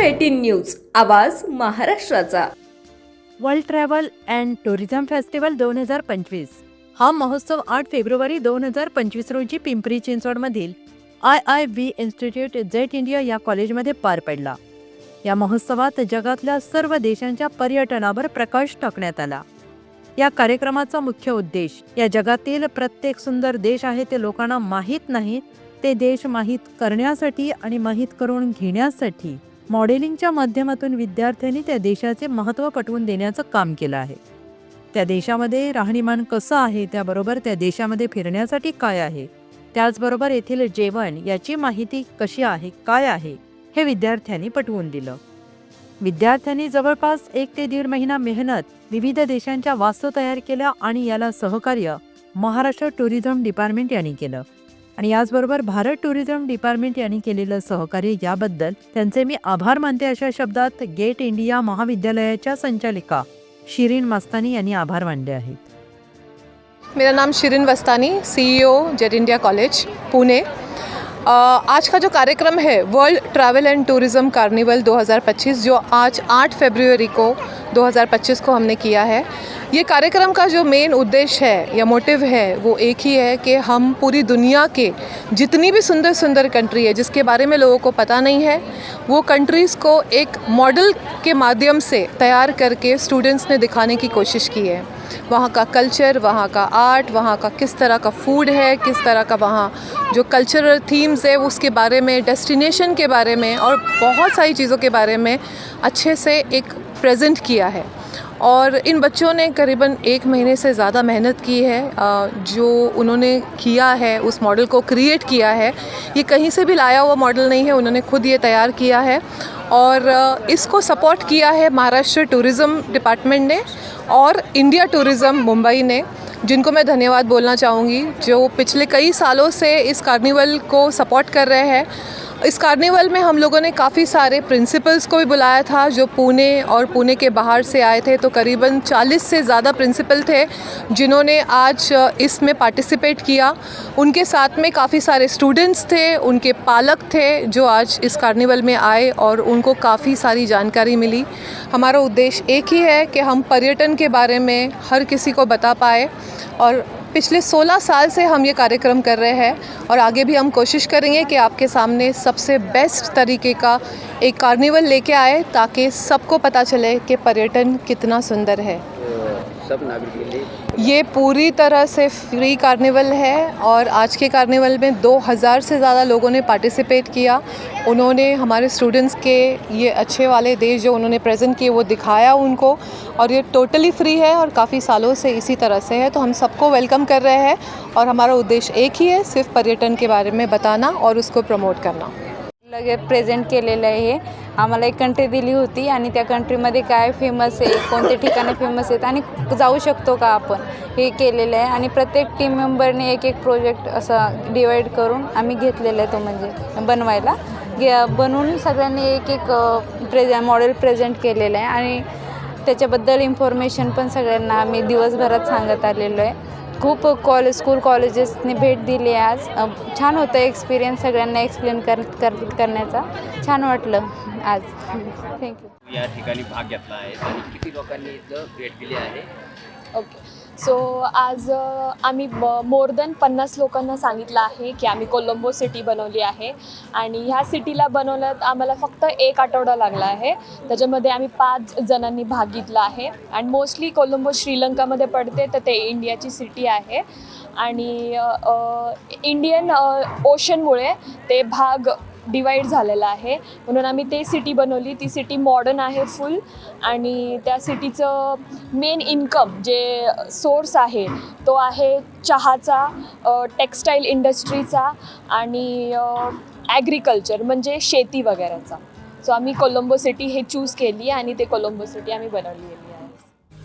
Eighteen news आवाज महाराष्ट्राचा. World travel and tourism festival दोन हजार पंचवीस. हा महोत्सव आठ फेब्रुवारी दोन हजार पंचवीस रोजी Pimpri चिंचवडमधील I I V institute Jet India या कॉलेजमध्ये पार पडला. या महोत्सवात जगातल्या सर्व देशांच्या पर्यटनावर प्रकाश टाकण्यात आला. या कार्यक्रमाचा मुख्य उद्देश या जगातील प्रत्येक सुंदर देश आहे ते लोकांना माहीत नाही ते देश माहीत करण्यासाठी आणि माहीत करून घेण्यासाठी. मॉडेलिंगच्या माध्यमातून विद्यार्थ्यांनी त्या देशाचे महत्त्व पटवून देण्याचं काम केलं आहे. त्या देशामध्ये राहणीमान कसं आहे त्याबरोबर त्या देशामध्ये फिरण्यासाठी काय आहे त्याचबरोबर येथील जेवण याची माहिती कशी आहे काय आहे हे विद्यार्थ्यांनी पटवून दिलं. विद्यार्थ्यांनी जवळपास एक ते दीड महिना मेहनत विविध देशांच्या वास्तू तयार केल्या आणि याला सहकार्य महाराष्ट्र टुरिझम डिपार्टमेंट यांनी केलं. आणि याचबरोबर भारत टुरिझम डिपार्टमेंट यांनी केलेलं सहकार्य याबद्दल त्यांचे मी आभार मानते अशा शब्दात गेट इंडिया महाविद्यालयाच्या संचालिका शिरीन मस्तानी यांनी आभार मानले आहेत. मेरा नाम Shirin Vastani CEO Jet India college Pune आज का जो कार्यक्रम है world travel and tourism carnival 2025 जो आज 8 फरवरी को 2025 को हमने किया है। ये कार्यक्रम का जो मेन उद्देश्य है या मोटिव है, वो एक ही है कि हम पूरी दुनिया के जितनी भी सुंदर सुंदर कंट्री है, जिसके बारे में लोगों को पता नहीं है, वो कंट्रीज़ को एक मॉडल के माध्यम से तैयार करके स्टूडेंट्स ने दिखाने की कोशिश की है। वहाँ का कल्चर वहाँ का आर्ट वहाँ का किस तरह का फ़ूड है, किस तरह का वहाँ जो कल्चरल थीम्स है, उसके बारे में डेस्टिनेशन के बारे में और बहुत सारी चीज़ों के बारे में अच्छे से एक प्रेजेंट किया है। और इन बच्चों ने करीबन एक महीने से ज़्यादा मेहनत की है जो उन्होंने किया है, उस मॉडल को क्रिएट किया है। ये कहीं से भी लाया हुआ मॉडल नहीं है, उन्होंने खुद ये तैयार किया है। और इसको सपोर्ट किया है महाराष्ट्र टूरिज़्म डिपार्टमेंट ने और इंडिया टूरिज़्म मुंबई ने, जिनको मैं धन्यवाद बोलना चाहूँगी, जो पिछले कई सालों से इस कार्निवल को सपोर्ट कर रहे हैं। इस कार्निवल में हम लोगों ने काफ़ी सारे प्रिंसिपल्स को भी बुलाया था, जो पुणे और पुणे के बाहर से आए थे। तो करीबन 40 से ज़्यादा प्रिंसिपल थे, जिन्होंने आज इसमें पार्टिसिपेट किया। उनके साथ में काफ़ी सारे स्टूडेंट्स थे, उनके पालक थे, जो आज इस कार्निवल में आए और उनको काफ़ी सारी जानकारी मिली। हमारा उद्देश्य एक ही है कि हम पर्यटन के बारे में हर किसी को बता पाए और पिछले 16 साल से हम ये कार्यक्रम कर रहे हैं और आगे भी हम कोशिश करेंगे कि आपके सामने सबसे बेस्ट तरीके का एक कार्निवल लेके आए ताकि सबको पता चले कि पर्यटन कितना सुंदर है। सब नागरिक के लिए। ये पूरी तरह से फ्री कार्निवल है और आज के कार्निवल में 2000 से ज़्यादा लोगों ने पार्टिसिपेट किया। उन्होंने हमारे स्टूडेंट्स के ये अच्छे वाले देश जो उन्होंने प्रेजेंट किए वो दिखाया उनको और ये टोटली फ्री है और काफ़ी सालों से इसी तरह से है। तो हम सबको वेलकम कर रहे हैं और हमारा उद्देश्य एक ही है सिर्फ़ पर्यटन के बारे में बताना और उसको प्रमोट करना। लगे प्रेझेंट केलेलं आहे हे। आम्हाला एक कंट्री दिली होती आणि त्या कंट्रीमध्ये काय फेमस आहे कोणते ठिकाणे फेमस आहेत आणि जाऊ शकतो का आपण? हे केलेलं आहे आणि प्रत्येक टीम मेंबरने एक एक प्रोजेक्ट असा डिवाईड करून आम्ही घेतलेला आहे तो म्हणजे बनवायला. बनवून सगळ्यांनी एक एक प्रेझे मॉडेल प्रेझेंट केलेलं आहे आणि त्याच्याबद्दल इन्फॉर्मेशन पण सगळ्यांना आम्ही दिवसभरात सांगत आलेलो आहे. खूप कॉलेज स्कूल कॉलेजेसने भेट दिली आज. छान होतं एक्सपिरियन्स सगळ्यांना एक्सप्लेन कर कर करण्याचा. छान वाटलं आज. थँक्यू या ठिकाणी भाग घेतला आहे. आणि किती लोकांनी इथं भेट दिली आहे? ओके सो आज आम्ही ब मोर दॅन पन्नास लोकांना सांगितलं आहे की आम्ही कोलंबो सिटी बनवली आहे. आणि ह्या सिटीला बनवण्यात आम्हाला फक्त एक आठवडा लागला आहे. त्याच्यामध्ये आम्ही पाच जणांनी भाग घेतला आहे. आणि मोस्टली कोलंबो श्रीलंकामध्ये पडते तर ते इंडियाची सिटी आहे. आणि इंडियन ओशनमुळे ते भाग डिवाईड झालेलं आहे. म्हणून आम्ही ते सिटी बनवली. ती सिटी मॉडर्न आहे फुल आणि त्या सिटीचं मेन इन्कम जे सोर्स आहे तो आहे चहाचा टेक्स्टाईल इंडस्ट्रीचा आणि ॲग्रिकल्चर म्हणजे शेती वगैरेचा. सो आम्ही कोलंबो सिटी हे चूज केली आणि ते कोलंबो सिटी आम्ही बनवली आहे.